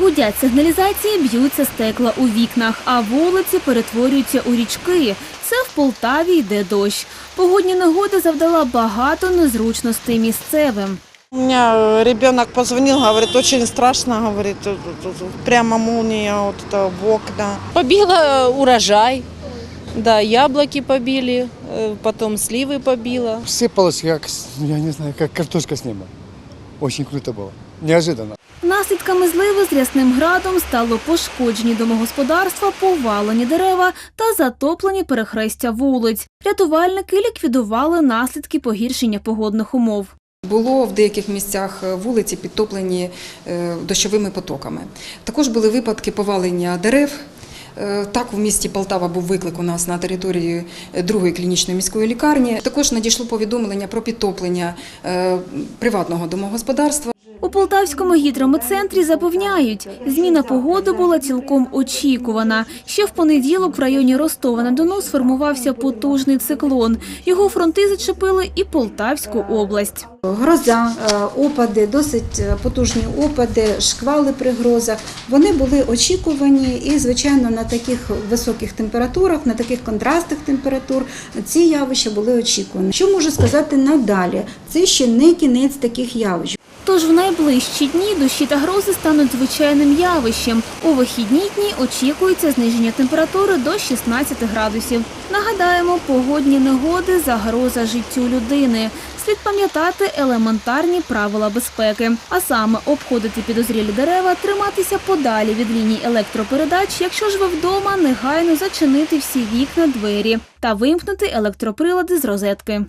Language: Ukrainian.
Гудять сигналізації, б'ються стекла у вікнах, а вулиці перетворюються у річки. Це в Полтаві йде дощ. Погодні негоди завдала багато незручностей місцевим. У меня э, ребенок позвонил, говорит, очень страшно, говорит, э, э, э, прямо молния вот это в окна. Побила урожай, да, яблоки побили, э, потом сливы побила. Сыпалось, как, с- я не знаю, как картошка с неба. Очень круто было. Неожиданно. Наслідками зливи з рясним градом стало пошкоджені домогосподарства, повалені дерева та затоплені перехрестя вулиць. Рятувальники ліквідували наслідки погіршення погодних умов. Було в деяких місцях е, вулиці підтоплені е, дощовими потоками. Також були випадки повалення дерев. Е, Так, в місті Полтава був виклик у нас на території другої клінічної міської лікарні. Також надійшло повідомлення про підтоплення приватного домогосподарства. Полтавському гідрометцентрі запевняють, зміна погоди була цілком очікувана. Ще в понеділок в районі Ростова-на-Дону сформувався потужний циклон. Його фронти зачепили і Полтавську область. Гроза, е, опади, досить е, потужні опади, шквали при грозах. Вони були очікувані і, звичайно, на таких високих температурах, на таких контрастах температур ці явища були очікувані. Що можу сказати надалі? Це ще не кінець таких явищ. Тож в найближчі дні дощі та грози стануть звичайним явищем. У вихідні дні очікується зниження температури до 16 градусів. Нагадаємо, погодні негоди загроза життю людини. Слід пам'ятати елементарні правила безпеки, а саме обходити підозрілі дерева, триматися подалі від ліній електропередач. Якщо ж ви вдома, негайно зачинити всі вікна, двері та вимкнути електроприлади з розетки.